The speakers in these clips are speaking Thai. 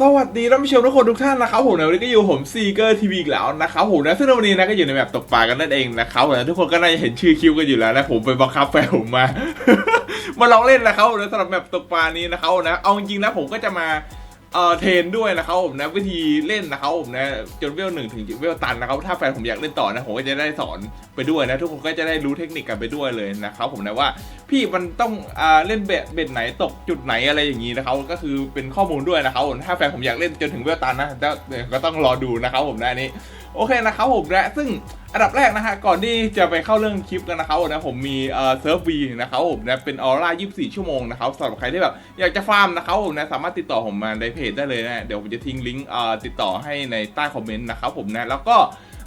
สวัสดีท่านผู้ชมทุกคนทุกท่านนะครับผมในวันนี้ก็อยู่ผมซีเกอร์ทีวีอีกแล้วนะครับผมนะซึ่งในวันนี้นะก็อยู่ในแบบตกปลากันนั่นเองนะครับผมนะทุกคนก็น่าจะเห็นชื่อคิวกันอยู่แล้วนะผมไปบังคับแฟนผมมา มาลองเล่นนะครับผมนะสำหรับแบบตกปลานี้นะครับนะเอาจริงๆนะผมก็จะมา เอ่อเทรนด้วยนะครับผมนะวิธีเล่นนะครับผมนะจนเวลหนึ่งถึงเวลตันนะครับถ้าแฟนผมอยากเล่นต่อนะผมก็จะได้สอนไปด้วยนะ ทุกคนก็จะได้รู้เทคนิคกันไปด้วยเลยนะครับผมนะว่าพี่มันต้องอ่าเล่นเบ็ดเบ็ดไหนตกจุดไหนอะไรอย่างนี้นะครับก็คือเป็นข้อมูลด้วยนะครับผมถ้าแฟนผมอยากเล่นจนถึงเวลตันนะก็ต้องรอดูนะครับผมนะอันนี้ โอเคนะครับผมนะซึ่งอันดับแรกนะฮะก่อนที่จะไปเข้าเรื่องคลิปกันนะครับผมนะผมมีเอ่อเซิร์ฟวีนะครับผมนะเป็นออร่า24 ชั่วโมงนะครับสำหรับใครที่แบบอยากจะฟาร์มนะครับผมนะสามารถติดต่อผมมาในเพจได้เลยนะเดี๋ยวผมจะทิ้งลิงก์เอ่อติดต่อให้ในใต้คอมเมนต์นะครับผมนะแล้วก็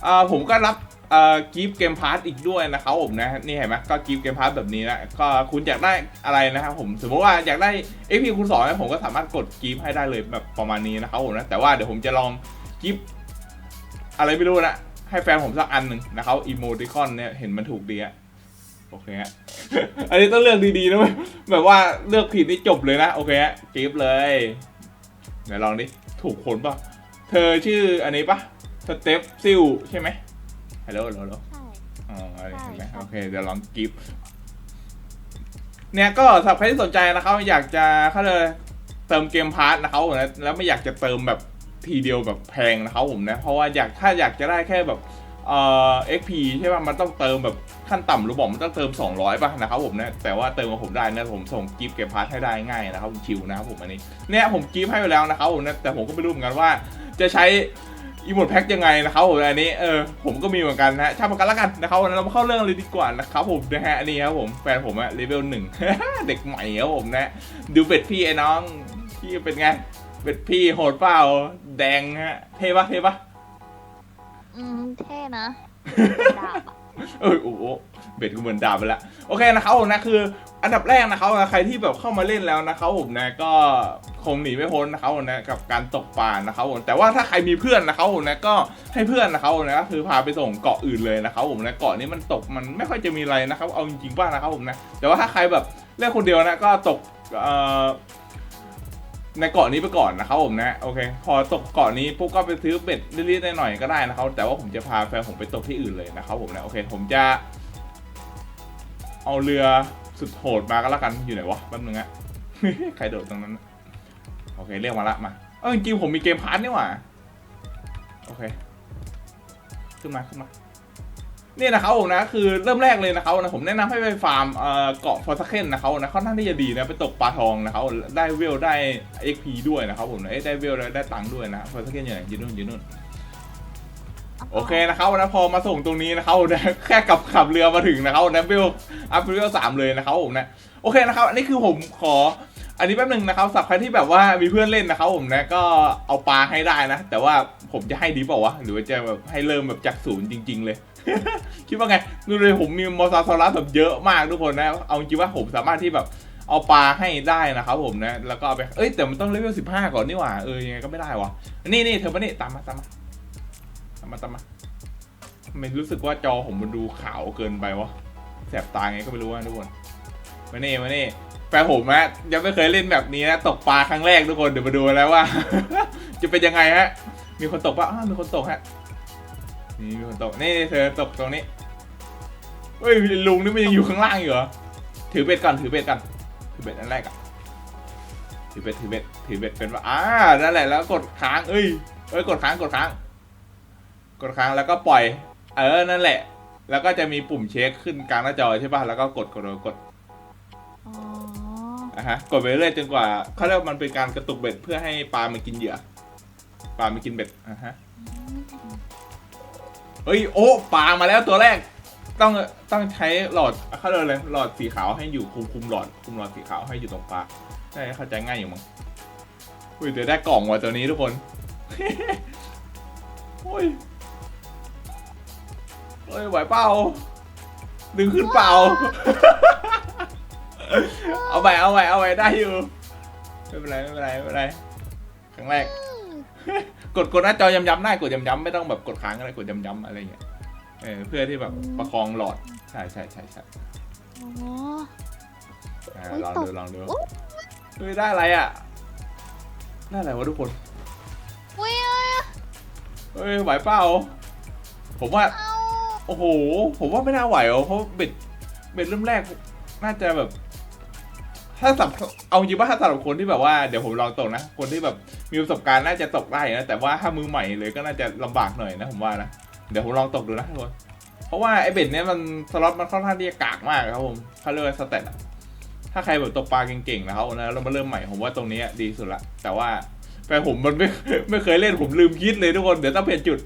เอ่อผมก็รับเอ่อกิฟต์เกมพาร์ตอีกด้วยนะครับผมนะนี่เห็นไหมก็กิฟต์เกมพาร์ตแบบนี้นะก็คุณอยากได้อะไรนะครับผมสมมติว่าอยากได้ AP คูณสอนะผมก็สามารถกดกิฟต์ให้ได้เลยแบบประมาณนี้นะครับผมนะแต่ว่าเดี๋ยวผมจะลองกิฟต์ อะไรไม่รู้นะให้แฟนผมสักอันหนึ่งนะครับอีโมติคอนเนี่ยเห็นมันถูกดีอะโอเคฮะอันนี้ต้องเลือกดีๆนะเว้ยแบบว่าเลือกผิดนี่จบเลยนะ โอเคฮะกิฟต์เลยเดี๋ยวลองดิถูกคนปะเธอชื่ออันนี้ปะสเตปซิลใช่ไหมฮัลโหลฮัลโหลฮัลโหลใช่อ๋ออะไรเห็นไหมใช่โอเคเดี๋ยวลองกิฟต์เนี่ยก็สำหรับใครที่สนใจนะครับอยากจะเขาเลยเติมเกมพาร์ทนะครับผมนะแล้วไม่อยากจะเติมแบบ ทีเดียวแบบแพงนะครับผมนะ เพราะว่าอยากถ้าอยากจะได้แค่แบบเอ่อ XP ใช่ป่ะ มันต้องเติมแบบขั้นต่ำรู้บอกมันต้องเติม 200 ป่ะนะครับผมนะ แต่ว่าเติมกับผมได้นะ ผมส่งกิฟต์เกมพาร์ทให้ได้ง่ายนะครับผมชิวนะครับผมอันนี้ เนี่ยผมกิฟต์ให้ไปแล้วนะครับผมนะ แต่ผมก็ไม่รู้เหมือนกันว่าจะใช้อีโมดแพ็คยังไงนะครับผมอันนี้เออผมก็มีเหมือนกันนะช่างมันกันแล้วกันนะครับวันนี้เรามาเข้าเรื่องเลยดีกว่านะครับผมนะฮะอันนี้ครับผมแฟนผมอะเลเวลหนึ่งเด็กใหม่ครับผมนะดูเป็ดพี่ไอ้น้องพี่เป็นไง เป็ดพี่โหดเปล่าแดงฮะ เท่ปะเท่ปะอืมเท่นะดาบอะเออโอ้โหเบ็ดกูเหมือนดาบไปละโอเคนะครับผมนะคือ อันดับแรกนะครับใครที่แบบเข้ามาเล่นแล้วนะครับผมนะก็คงหนีไม่พ้นนะครับผมนะกับการตกปลานะครับผมแต่ว่าถ้าใครมีเพื่อนนะครับผมนะก็ให้เพื่อนนะครับผมนะก็คือพาไปส่งเกาะอื่นเลยนะครับผมนะเกาะนี้มันตกมันไม่ค่อยจะมีอะไรนะครับเอาจริงๆว่านะครับผมนะแต่ว่าถ้าใครแบบเล่นคนเดียวนะก็ตกเอ่อ ในเกาะนี้ไปก่อนนะครับผมนะโอเค พอตกเกาะนี้ปุ๊บก็ไปซื้อเบ็ดนิดๆหน่อยก็ได้นะครับแต่ว่าผมจะพาแฟนผมไปตกที่อื่นเลยนะครับผมนะโอเค ผมจะ เอาเรือสุดโหดมาก็แล้วกันอยู่ไหนวะแป๊บนึงอะใครโดดตรงนั้นโอเคเรียกมาละมาเออจริงผมมีเกมพาร์ทนี่หว่าโอเคขึ้นมาขึ้นมา นี่นะครับผมนะคือเริ่มแรกเลยนะครับนะผมแนะนำให้ไปฟาร์มเอ่อเกาะฟอร์สเคนนะครับนะค่อนข้างที่จะดีนะไปตกปลาทองนะครับได้เวลได้ XP ด้วยนะครับผมนะได้เวลได้ได้ตังค์ด้วยนะฟอร์สเคนอยู่ไหนอยู่นู่นยู่นู่นโอเคนะครับนะพอมาส่งตรงนี้นะครับนะแค่กับขับเรือมาถึงนะครับนะเวลอัพเวลสามเลยนะครับผมนะโอเคนะครับอันนี้คือผมขออันนี้แป๊บหนึงนะครับสำหรับใครที่แบบว่ามีเพื่อนเล่นนะครับผมนะก็เอาปลาให้ได้นะ แต่ว่าผมจะให้ดีเปล่าวะหรือว่าจะแบบให้เริ่มแบบจากศูนย์จริง ๆ เลย คิดว่าไงดูเลยผมมีมอซาซอรัสแบบเยอะมากทุกคนนะ เอาจริงว่าผมสามารถที่แบบเอาปลาให้ได้นะครับผมนะ แล้วก็เอาไป เอ้ยแต่มันต้องเลเวลสิบห้าก่อนนี่หว่า เออยังไงก็ไม่ได้วะนี่นี่เธอมานี่ตามมาตามมาตามมาตามมาไมรู้สึกว่าจอผมมันดูขาวเกินไปวะแสบตาไงก็ไม่รู้ว่าทุกคนมาเน่มาเน่แฟนผมนะยังไม่เคยเล่นแบบนี้นะตกปลาครั้งแรกทุกคนเดี๋ยวมาดูแล้วว่า จะเป็นยังไงฮะ มีคนตกปะมีคนตกฮะ นี่มีคนตกนี่เธอตกตรงนี้เฮ้ยลุงนี่มันยังอยู่ข้างล่างอยู่เหรอถือเบ็ดก่อนถือเบ็ดก่อนถือเบ็ดอันแรกอะถือเบ็ดถือเบ็ดถือเบ็ดเป็นว่าอ่านั่นแหละแล้วกดค้างเอ้ยเอ้ยกดค้างกดค้าง กดค้างแล้วก็ปล่อย เออนั่นแหละ แล้วก็จะมีปุ่มเช็คขึ้นกลางหน้าจอใช่ป่ะแล้วก็กดกดกดอ๋ออะฮะกดไปเรื่อยจนกว่าเขาเรียกว่ามันเป็นการกระตุกเบ็ดเพื่อให้ปลามันกินเหยื่อปลามันกินเบ็ดอะฮะ เฮ้ยโอ้ปลามาแล้วตัวแรก ต้องต้องใช้หลอดเขาเรียกอะไรหลอดสีขาวให้อยู่คุมคุมหลอดคุมหลอดสีขาวให้อยู่ตรงปลาใช่เข้าใจง่ายอยู่มั้งอุ้ยเดี๋ยวได้กล่องว่ะตัวนี้ทุกคนโอ้ยเฮ้ยไหวเปล่าดึงขึ้นเปล่า เอาไปเอาไปเอาไปได้อยู่ไม่เป็นไรไม่เป็นไรไม่เป็นไรครั้งแรก กดกดหน้าจอย้ำๆได้กดย้ำๆไม่ต้องแบบกดค้างอะไรกดย้ำๆอะไรอย่างเงี้ยเออเพื่อที่แบบประคองหลอดใช่ใช่ใช่ใช่อ๋ออ่าอุ๊ยลองตดูกลองดูอุ๊ยเฮ้ยได้อะไรอะได้อะไรวะทุกคนเฮ้ยไหวเปล่าผมว่า เอ้าโอ้โห ผมว่าไม่น่าไหวหรอกเพราะเบ็ดเบ็ดเริ่มแรก น่าจะแบบ ถ้าสับเอาจริงว่าถ้าสำหรับคนที่แบบว่าเดี๋ยวผมลองตกนะ คนที่แบบมีประสบการณ์น่าจะตกได้นะแต่ว่าถ้ามือใหม่เลยก็น่าจะลำบากหน่อยนะผมว่านะเดี๋ยวผมลองตกดูนะทุกคนเพราะว่าไอเบ็ดเนี้ยมันสล็อตมันค่อนข้างที่จะกากมากครับผมเขาเรียกว่าสเตตถ้าใครแบบตกปลาเก่งๆนะครับนะเรามาเริ่มใหม่ผมว่าตรงนี้ดีสุดละแต่ว่าแฟนผมมันไม่ไม่เคยเล่นผมลืมคิดเลยทุกคนเดี๋ยวต้องเปลี่ยนจุด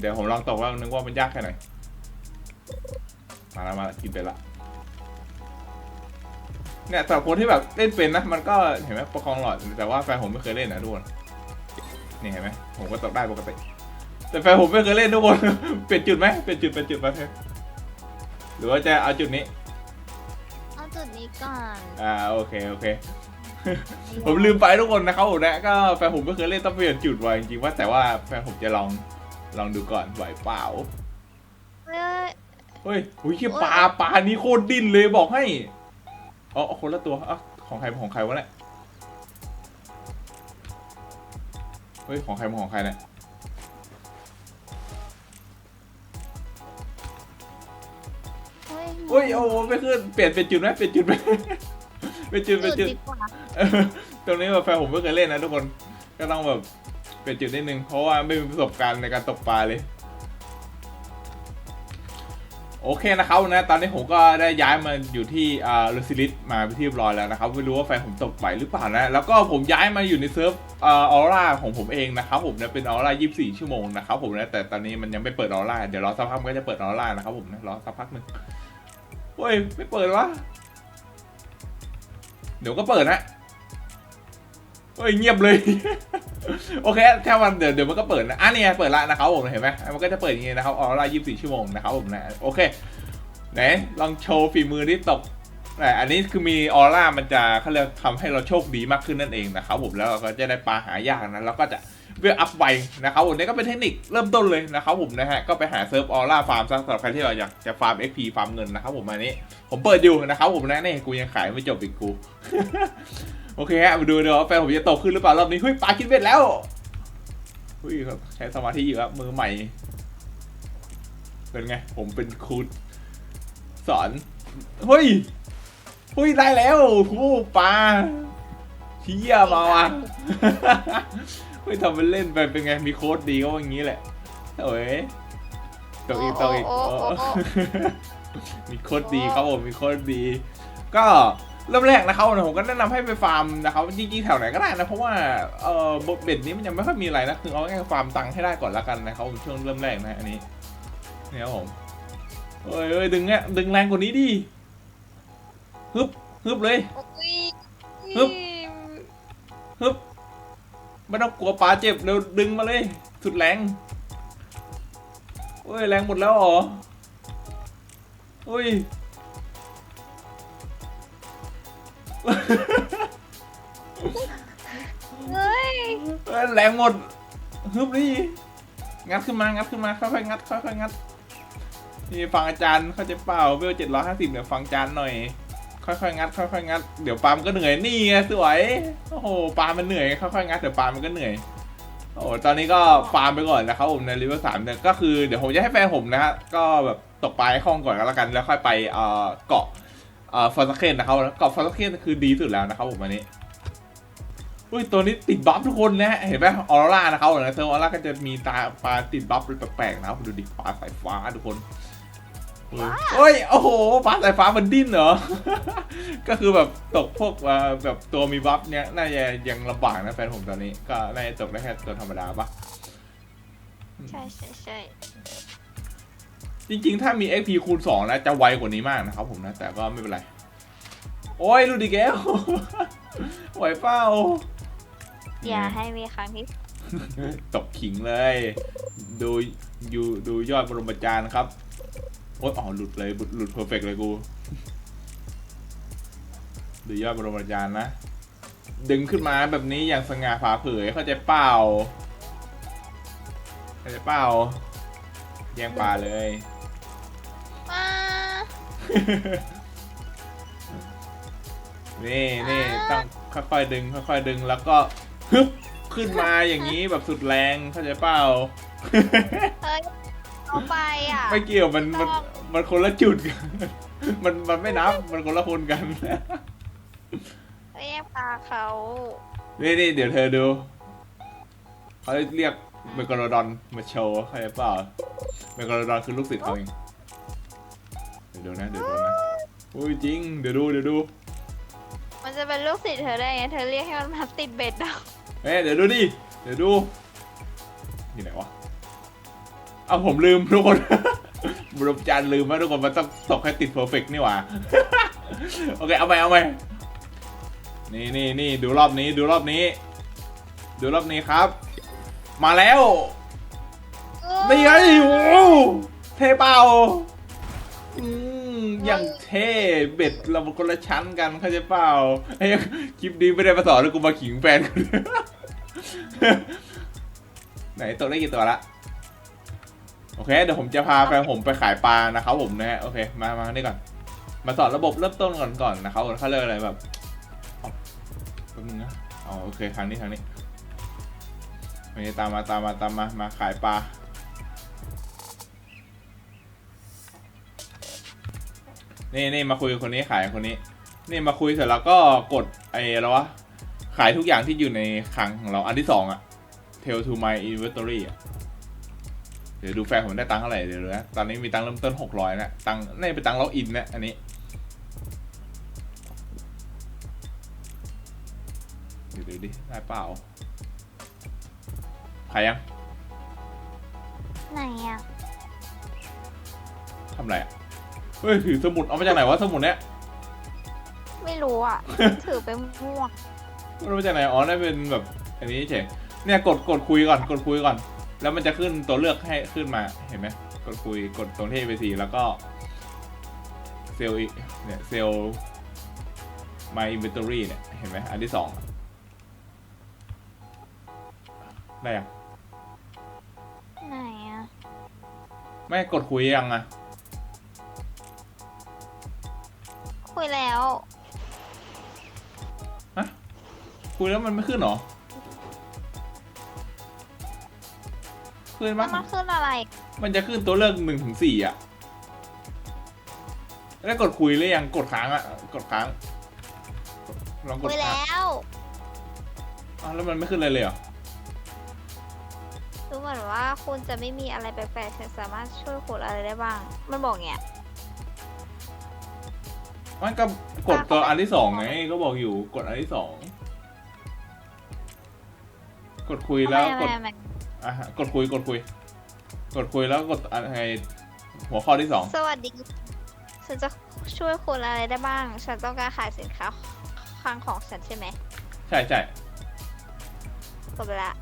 เดี๋ยวผมลองตกว่านึกว่ามันยากแค่ไหนมาแล้วมาแล้วกินไปละ เนี่ยสำหรับคนที่แบบเล่นเป็นนะ มันก็เห็นไหมประคองหลอด แต่ว่าแฟนผมไม่เคยเล่นนะทุกคนนี่เห็นไหมผมก็ตกได้ปกติ แต่แฟนผมไม่เคยเล่นทุกคน เปลี่ยนจุดไหมเปลี่ยนจุดเปลี่ยนจุดมาเถอะหรือว่าจะเอาจุดนี้ เอาจุดนี้ก่อน อ่าโอเคโอเค ผมลืมไปทุกคนนะครับผมนะก็แฟนผมไม่เคยเล่นต้องเปลี่ยนจุดไว้จริงๆว่าแต่ว่าแฟนผมจะลองลองดูก่อนไหวเปล่าเฮ้ยเฮ้ยอุ้ยเหี้ยโอ๊ยปลาปลานี้โคตรดิ้นเลยบอกให้ อ๋อคนละตัวอะของใครของใครวะเนี่ยเฮ้ยของใครของใครเนี่ยเฮ้ยเฮ้ยโอ้ไม่ขึ้นเปลี่ยนเป็นจุดไหมเปลี่ยนจุดไหมเป็นจุดเป็นจุดดีกว่าเออตรงนี้แบบแฟนผมไม่เคยเล่นนะทุกคนก็ต้องแบบเปลี่ยนจุดนิดนึงเพราะว่าไม่มีประสบการณ์ในการตกปลาเลย โอเคนะครับนะตอนนี้ผมก็ได้ย้ายมาอยู่ที่อ่าลูซิลิสมาเป็นที่เรียบร้อยแล้วนะครับไม่รู้ว่าแฟนผมตกไหวหรือเปล่านะแล้วก็ผมย้ายมาอยู่ในเซิร์ฟอ่าออร่าของผมเองนะครับผมเนี่ยเป็นออร่า24 ชั่วโมงนะครับผมนะแต่ตอนนี้มันยังไม่เปิดออร่าเดี๋ยวรอสักพักมันก็จะเปิดออร่านะครับผมนะรอสักพักหนึ่งเฮ้ยไม่เปิดวะเดี๋ยวก็เปิดนะ เฮ้ยเงียบเลย โอเคแค่วันเดี๋ยวเดี๋ยวมันก็เปิดนะอะนี่ไงเปิดละนะครับผมเห็นไหมมันก็จะเปิดอย่างงี้นะครับออร่า24ชั่วโมงนะครับผมนะโอเคไหนลองโชว์ฝีมือที่ตกแต่อันนี้คือมีออร่ามันจะเขาเรียกทำให้เราโชคดีมากขึ้นนั่นเองนะครับผมแล้วเราก็จะได้ปลาหายากนะแล้วก็จะเวลอัพไวนะครับผมนี่ก็เป็นเทคนิคเริ่มต้นเลยนะครับผมนะฮะก็ไปหาเซิร์ฟออร่าฟาร์มซะสำหรับใครที่เราอยากจะฟาร์ม XP ฟาร์มเงินนะครับผมอันนี้ ผมเปิดอยู่นะครับผมนะนี่กูยังขายไม่จบอีกกู โอเคฮะมาดูเดี๋ยวาแฟนผมจะโตขึ้นหรือเปล่ารอบนี้เฮ้ยปลากินเบ็ดแล้วเฮ้ยครับใช้สมาธิอยู่ครับมือใหม่ เป็นไง ผมเป็นครูสอนเฮ้ยเฮ้ยได้แล้วทูปลาเฮียมาว่ะเฮ้ยทำเป็นเล่นไปเป็นไงมีโค้ดดีก็ว่าอย่างนี้แหละโอ้ยตกอีกตกอีกโอ้โอ้โอ้โอ้มีโค้ดดีครับผมมีโค้ดดี ก็ เริ่มแรกนะครับผมก็แนะนำให้ไปฟาร์มนะครับจริงๆแถวไหนก็ได้นะเพราะว่าเออเบ็ดนี้มันยังไม่ค่อยมีอะไรนะคือเอาง่ายๆฟาร์มตังค์ให้ได้ก่อนละกันนะครับผมช่วงเริ่มแรกนะอันนี้เนี่ยครับผมเอ้ยเอ้ยดึงเนี้ยดึงแรงกว่านี้ดิฮึบฮึบเลยโอ้ยฮึบฮึบไม่ต้องกลัวปลาเจ็บเร็วดึงมาเลย สุดแรงเอ้ยแรงหมดแล้วเหรอเฮ้ย เฮ้ยเอ้ยแรงหมดฮึบดิงัดขึ้นมางัดขึ้นมาค่อยๆงัดค่อยๆงัดนี่ฟังอาจารย์เขาจะเปล่าเวลเจ็ดร้อยห้าสิบเนี่ยวฟังอาจารย์หน่อย ค่อยๆงัดค่อยๆงัดเดี๋ยวปลามก็เหนื่อยนี่ไงสวยโอ้โหปลามมันเหนื่อยค่อยๆงัดเดี๋ยวปลามมันก็เหนื่อยโอ้โหตอนนี้ก็ฟาร์มไปก่อนนะครับผมในรีเวอร์สามเนี่ยก็คือเดี๋ยวผมจะให้แฟนผมนะฮะก็แบบตกปลาให้คล่องก่อนก็แล้วกันแล้วค่อยไปเอ่อเกาะ เอ่อฟอร์สเคนนะครับเกาะฟอร์สเคนคือดีสุดแล้วนะครับผมอันนี้อุ้ยตัวนี้ติดบัฟทุกคนนะเห็นไหมออร่านะครับนะเซิร์ฟออร่าก็จะมีตาปลาติดบัฟแปลกๆนะครับดูดิปลาสายฟ้าทุกคนเฮ้ยเฮ้ยโอ้โหปลาสายฟ้ามันดิ้นเหรอ ก็คือแบบตกพวกเอ่อแบบตัวมีบัฟเนี้ยน่าจะยังลำบากนะแฟนผมตอนนี้ก็น่าจะตกได้แค่ตัวธรรมดาปะใช่ใช่ใช่ จริงๆ ถ้ามี XP คูณ 2 นะ จะไวกว่านี้มากนะครับผมนะ แต่ก็ไม่เป็นไร โอ้ยดูดิแก้วไหวเปล่าอย่าให้มีครั้งที่ตบขิงเลย ดูอยู่ดูยอดบรมจารย์ครับ โอ๊ยอ๋อหลุดเลยหลุดหลุดเพอร์เฟกเลยกู ดูยอดบรมจารย์นะ ดึงขึ้นมาแบบนี้อย่างสง่าผ่าเผยเข้าใจเปล่าเข้าใจเปล่าแย่งปลาเลยมา นี่นี่ต้องค่อยๆดึงค่อยๆดึงแล้วก็ฮึบขึ้นมาอย่างนี้แบบสุดแรงเข้าใจเปล่าเฮ้ยเอาไปอะไม่เกี่ยวมันมันต้องมันคนละจุดกันมันมันไม่นับมันคนละคนกันเรียกปลาเขานี่นี่เดี๋ยวเธอดูเขาเรียกเมกาโลดอนมาโชว์เข้าใจเปล่าเมกาโลดอนคือลูกศิษย์เขาเอง เดี๋ยวดูนะเดี๋ยวดูนะอุ้ยจริง เดี๋ยวดูเดี๋ยวดูมันจะเป็นลูกศิษย์เธอได้ไง เธอเรียกให้มันมาติดเบ็ดเอาเอ้ยเดี๋ยวดูดิเดี๋ยวดูนี่ไหนวะเอาผมลืมทุกคน บรมจานลืมว่าทุกคนมันต้องตกให้ติดเพอร์เฟกนี่หว่า โอเคเอาไปเอาไปนี่นี่นี่ดูรอบนี้ดูรอบนี้ ดูรอบนี้ครับ มาแล้วนี่ไงโอ้โหเท่เปล่า อย่างเท่เบ็ดเรามันคนละชั้นกันเข้าใจเปล่าไอ้คลิปนี้ไม่ได้มาสอนแล้วกูมาขิงแฟนกูไหนตัวได้กี่ตัวละโอเคเดี๋ยวผมจะพาแฟนผมไปขายปลานะครับผมนะฮะโอเคมามานี่ก่อน มาสอนระบบเริ่มต้นก่อนก่อนนะครับเขาเรียกอะไรแบบอาแป๊บนึงนะอ๋อโอเคทางนี้ทางนี้โอเคตามมาตามมาตามมามาขายปลา นี่นี่มาคุยกับคนนี้ขายกับคนนี้ นี่มาคุยเสร็จแล้วก็กดไอ้แล้ววะขายทุกอย่างที่อยู่ในคลังของเราอันที่สองอะ Tell to my inventory อะเดี๋ยวดูแฟนผมได้ตังค์เท่าไหร่เดี๋ยวดูนะตอนนี้มีตังค์เริ่มต้นหกร้อยนะตังค์นี่เป็นตังค์ล็อกอินนะอันนี้เดี๋ยวดูดิได้เปล่าขายยังไหนอะทำอะไรอะ เฮ้ยถือสมุดเอามาจากไหนวะสมุดเนี้ยไม่รู้อะ ถือไปมั่วไม่รู้มาจากไหนอ๋อได้เป็นแบบอันนี้เฉยเนี่ยกดกดคุยก่อนกดคุยก่อน แล้วมันจะขึ้นตัวเลือกให้ขึ้นมาเห็นไหมกดคุยกดตรงที่ ABC แล้วก็เซลล์อีกเนี่ยเซลล์ my inventory เนี่ยเห็นไหมอันที่สองได้ยังไหนอะไม่กดคุยยังอะ คุยแล้วคุยแล้วมันไม่ขึ้นเหรอ ขึ้นมัปะนมาขึ้นอะไร มันจะขึ้นตัวเลือกหนึ่งถึงสี่อะแล้วกดคุยหรือยัง กดค้างอะกดค้าง ลองกดคุยค้างแล้ว อ้าวแล้วมันไม่ขึ้นเลยเลยเหรอรู้เหมือนว่าคุณจะไม่มีอะไรแปลกๆฉันสามารถช่วยคุณอะไรได้บ้าง มันบอกเงี้ย มันก็กดตัวอันที่สองไงก็บอกอยู่กดอันที่สองกดคุยแล้วกดไม่ไม่ไม่อะฮะกดคุยกดคุย กดคุยแล้วกดอะไรหัวข้อที่สองสวัสดีฉันจะช่วยคุณอะไรได้บ้าง ฉันต้องการขายสินค้าคลังของฉันใช่ไหมใช่ใช่กดไปละ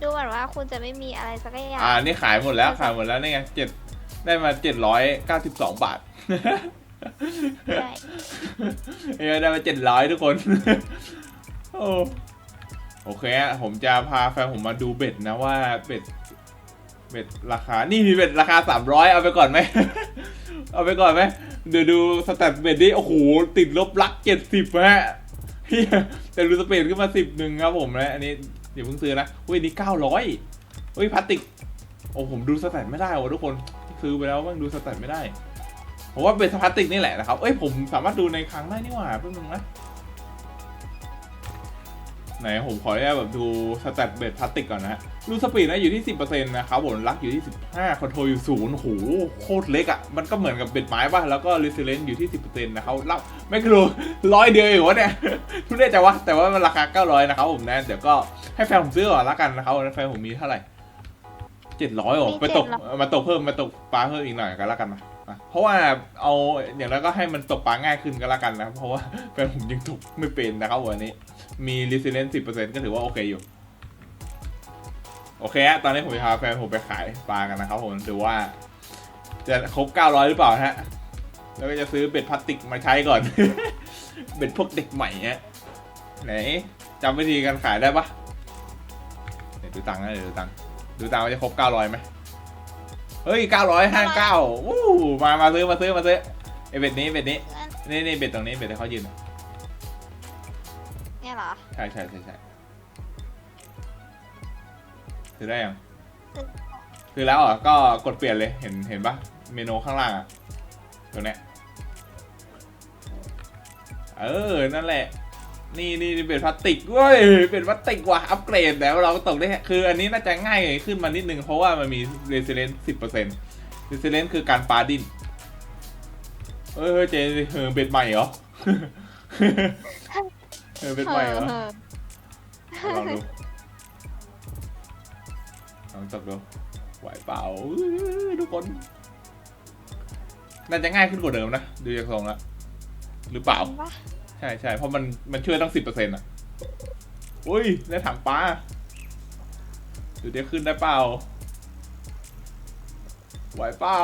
ดูเหมือนว่าคุณจะไม่มีอะไรสักอย่างอ่านี่ขายหมดแล้วขายหมดแล้วนี่ไงเจ็ดได้มาเจ็ดร้อยเก้าสิบสองบาท ใช่เออได้มาเจ็ดร้อยทุกคน โอ้โอเคผมจะพาแฟนผมมาดูเบ็ดนะว่าเบ็ด เบ็ดราคา นี่มีเบ็ดราคาสามร้อยเอาไปก่อนไหม เอาไปก่อนไหม เดี๋ยวดูสแตทเบ็ดดิโอ้โห ติดลบลักเจ็ดสิบฮะแต่ดูสเปดขึ้นมาสิบหนึ่งครับผมนะอันนี้อย่าเพิ่งซื้อนะเฮ้ยนี่เก้าร้อยเฮ้ยพลาสติก โอ้ผมดูสแตทไม่ได้ว่ะทุกคน ซื้อไปแล้วมันดูสแตทไม่ได้ ผมว่าเป็นพลาสติกนี่แหละนะครับ เอ้ยผมสามารถดูในครั้งได้นี่หว่าเพิ่งนึงนะ ไหนผมขออนุญาตแบบดูสแตทเบ็ดพลาสติกก่อนนะฮะรูสปีดนะอยู่ที่10%นะครับผมลักอยู่ที่15คอนโทรลอยู่ศูนย์โหโคตรเล็กอะ่ะ มันก็เหมือนกับเบ็ดไม้ป่ะ แล้วก็รีเซเลนอยู่ที่10%นะครับรับไม่กรู้ร้อยเดียวเองวะเนี่ยทุเรศจังวะแต่ว่ามันราคา900นะครับผมนะเดี๋ยวก็ให้แฟนผมซื้อก่อนละกันนะครับแฟนผมมีเท่าไหร่700อ๋อไปตกมาตกเพิ่มมาตกปลาเพิ่มอีกหน่อยกันละกันนะอะ เพราะว่าเอาอย่างนั้นก็ให้มันตกปลาง่ายขึ้นก็แล้วกันนะ เพราะว่าแฟนผมยังตกไม่เป็นนะครับวันนี้ มี resilience 10%ก็ถือว่าโอเคอยู่ โอเคฮะตอนนี้ผมจะพาแฟนผมไปขายปลากันนะครับผมดูว่า จะครบ900หรือเปล่าฮะ แล้วก็จะซื้อเบ็ดพลาสติกมาใช้ก่อน เบ็ดพวกเด็กใหม่ฮะไหนจำวิธีการขายได้ปะเดี๋ยวดูตังค์นะเดี๋ยวดูตังค์ดูตังค์ว่าจะครบ900ไหม เฮ้ย959วู้มามาซื้อมาซื้อมาซื้อไอเบ็ดนี้เบ็ดนี้เพื่อนนี่นี่เบ็ดตรงนี้เบ็ดที่เขายืนเนี่ยเหรอใช่ใช่ใช่ใช่ซื้อได้ยังซื้อแล้วเหรอะก็กดเปลี่ยนเลยเห็นเห็นปะเมนูข้างล่างอะตัวเนี้ยเออนั่นแหละ นี่นี่เป็นพลาสติกเว้ยเป็นพลาสติกว่ะอัปเกรดแล้วเราก็ตกได้คืออันนี้น่าจะง่ายขึ้นมานิดนึงเพราะว่ามันมี resilience สิบเปอร์เซ็นต์ resilience คือการปาดินเออเฮ้ยเจเออเบ็ดใหม่เหรอเออเบ็ดใหม่เหรอลองดูลองตกดูไหวเปล่าทุกคน น่าจะง่ายขึ้นกว่าเดิมนะ ดูจากทรงแล้วหรือเปล่า ใช่ใช่เพราะมันมันช่วยตั้งสิบเปอร์เซ็นต์อะอุ้ยได้ถังปลาดูเดี๋ยวขึ้นได้เปล่า ไหวเปล่า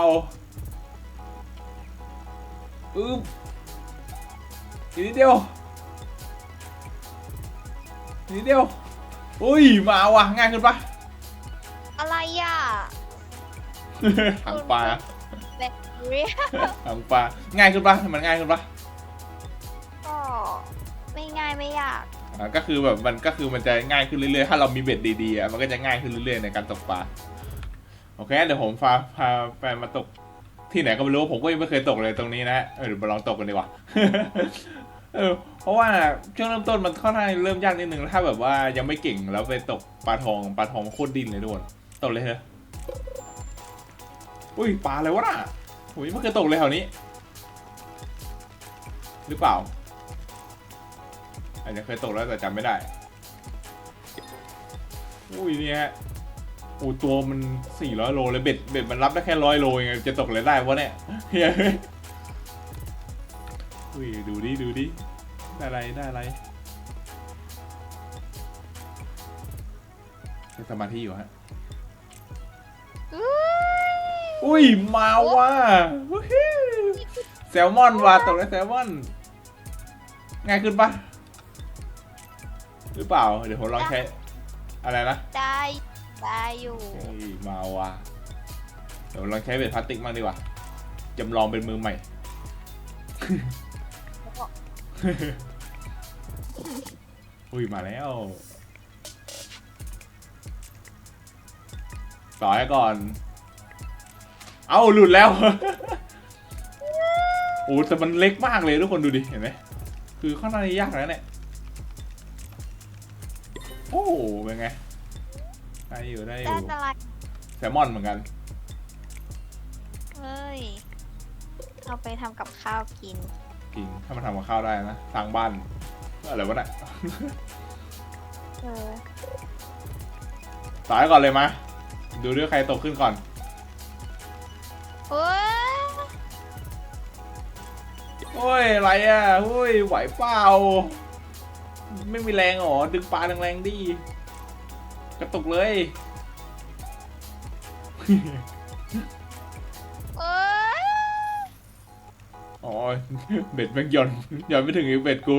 อึ๊บอีกนิดเดียวอีกนิดเดียว อุ้ย มาว่ะ ง่ายขึ้นปะอะไรอะถังปลาแบตเตอรี่ถังปลา ง่ายขึ้นปะมันง่ายขึ้นปะก็ ไม่ยไม่ยากอ่าก็คือแบบมันก็คือมันจะง่ายขึ้นเรื่อยๆ ถ้าเรามีเบ็ดดีๆอะมันก็จะง่ายขึ้นเรื่อยๆในการตกปลา โอเค เดี๋ยวผมพาพาแฟนมาตกที่ไหนก็ไม่รู้ผมก็ยังไม่เคยตกเลยตรงนี้นะเออเดี๋ยวมาลองตกกันดีกว่าเออเพราะว่าช่วงเริ่มต้นมันค่อนข้างเริ่มยากนิดนึงถ้าแบบว่ายังไม่เก่งแล้วไปตกปลาทองปลาทองโคตรดินเลยทุกคนตกเลยเถอะอุ้ยปลาอะไรวะน่ะผมยังไม่เคยตกเลยแถวนี้ หรือเปล่า อาจจะเคยตกแล้วแต่จำไม่ได้ อุ้ยเนี่ยฮะโอ้ตัวมันสี่ร้อยโลเลยเบ็ดเบ็ดมันรับได้แค่ร้อยโลเองจะตกเลยได้วะเนี่ยเฮ้ยอุ้ยดูดิดูดิได้อะไรได้อะไรเป็นสมาธิอยู่ฮะอุ้ยอุ้ยมาว่ะวู้ฮู้แซลมอนว่ะตกเลยแซลมอนง่ายขึ้นปะ หรือเปล่า เดี๋ยวผมลองใช้ อะไรนะ ได้ได้อยู่เฮ้ยมาว่ะเดี๋ยวลองใช้เบ็ดพลาสติกบ้างดีกว่าจำลองเป็นมือใหม่ อุ้ยมาแล้วต่อให้ก่อน เอาหลุดแล้ว โอ้แต่มันเล็กมากเลยทุกคนดูดิ เห็นไหม คือข้างในยากแล้วเนี่ย โอ้เป็นไงได้อยู่ได้อได้ยู่อะไรแซลมอนเหมือนกัน เฮ้ย เอาไปทำกับข้าวกิน กินถ้ามันทำกับข้าวได้นะสร้างบ้านอะไรวะเนี่ยเออต่อให้ก่อนเลยมาดูด้วยใครตกขึ้นก่อนเฮ้ยโอ้ยอะไรอะโอ้ยไหวเปล่า ไม่มีแรงเหรอ ดึงปลาแรงๆดิ กระตุกเลย เอ้ยอ๋อ เบ็ดแม่งหย่อนหย่อนไม่ถึงอีกเบ็ดกู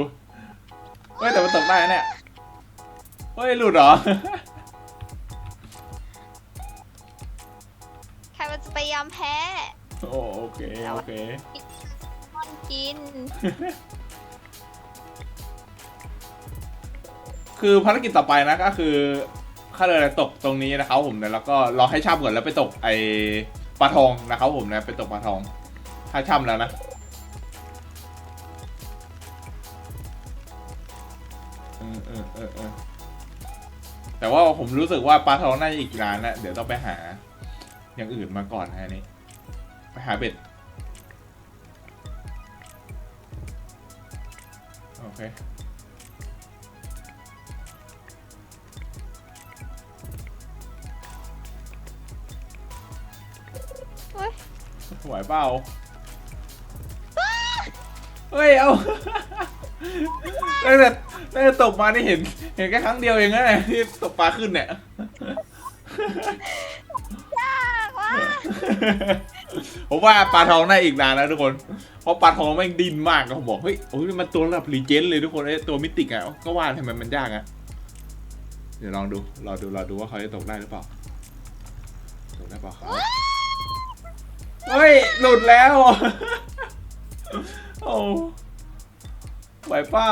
เฮ้ย แต่มันตกได้นะเนี่ย เฮ้ย หลุดเหรอ ใครมันจะไปยอมแพ้โอ้โอเค โอเคม่อนกิน คือภารกิจต่อไปนะก็คือข้าเรือตกตรงนี้นะครับผมเนี่ยแล้วก็รอให้ช่ำก่อนแล้วไปตกไอปลาทองนะครับผมนะไปตกปลาทอง ถ้าช่ำแล้วนะเออเออเออเออแต่ว่าผมรู้สึกว่าปลาทองน่าจะอีกนานนะเดี๋ยวต้องไปหา อย่างอื่นมาก่อนนะนนี้ไปหาเบ็ดโอเค ไหวเปล่าเฮ้ย เอาตั้งแต่ตั้งแต่ตกมานี่เห็น เห็นแค่ครั้งเดียวเองนะเนี่ยที่ตกปลาขึ้นเนี่ย ยากว่ะผมว่าปลาทองน่าอีกนานนะทุกคน เพราะปลาทองแม่งดินมากอะผมบอก เฮ้ยโอ้ยมันตัวระดับรีเจนเลยทุกคนไอ้ตัวมิติกอะก็ว่าทำไมมันยากอะเดี๋ยวลองดู รอดู รอดูว่าเขาจะตกได้หรือเปล่า ตกได้เปล่าครับ เฮ้ย หลุดแล้ว โอ้ไหวเปล่า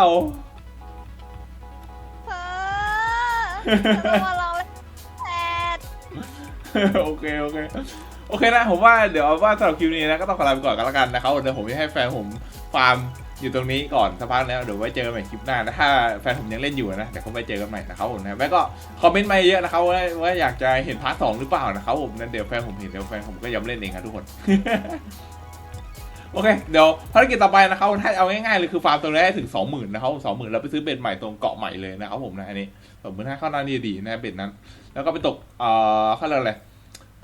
เออจะมาลองเล่นแพทโอเค โอเค โอเคนะ ผมว่าเดี๋ยวเอาว่าสำหรับคลิปนี้นะ ก็ต้องขอลาไปก่อนกันแล้วกันนะครับเดี๋ยวผมจะให้แฟนผมฟาร์ม อยู่ตรงนี้ก่อนสักพักแล้วเดี๋ยวไว้เจอกันใหม่คลิปหน้านะถ้าแฟนผมยังเล่นอยู่นะเดี๋ยวเขาไปเจอกันใหม่นะครับผมนะแล้วก็คอมเมนต์มาเยอะนะครับว่าว่าอยากจะเห็นพาร์ทสองหรือเปล่านะครับผมนั้นเดี๋ยวแฟนผมเห็นเดี๋ยวแฟนผมก็ยอมเล่นเองครับทุกคนโอเคเดี๋ยวภารกิจต่อไปนะครับถ้าเอาง่ายๆเลยคือฟาร์มตรงนี้ถึงสองหมื่นนะครับสองหมื่นแล้วไปซื้อเบ็ดใหม่ตรงเกาะใหม่เลยนะครับผมนะอันนี้สมมติถ้าเข้าหน้าดีๆนะเบ็ดนั้น แล้วก็ไปตกเอ่อเขาเรียกอะไร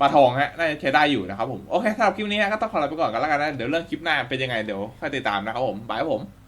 ปลาทองฮะน่าจะใช้ได้อยู่นะครับผม โอเคสำหรับคลิปนี้ก็ต้องขอลาไปก่อนกันแล้วกันนะ เดี๋ยวเรื่องคลิปหน้าเป็นยังไงเดี๋ยวค่อยติดตามนะครับผมบายครับผม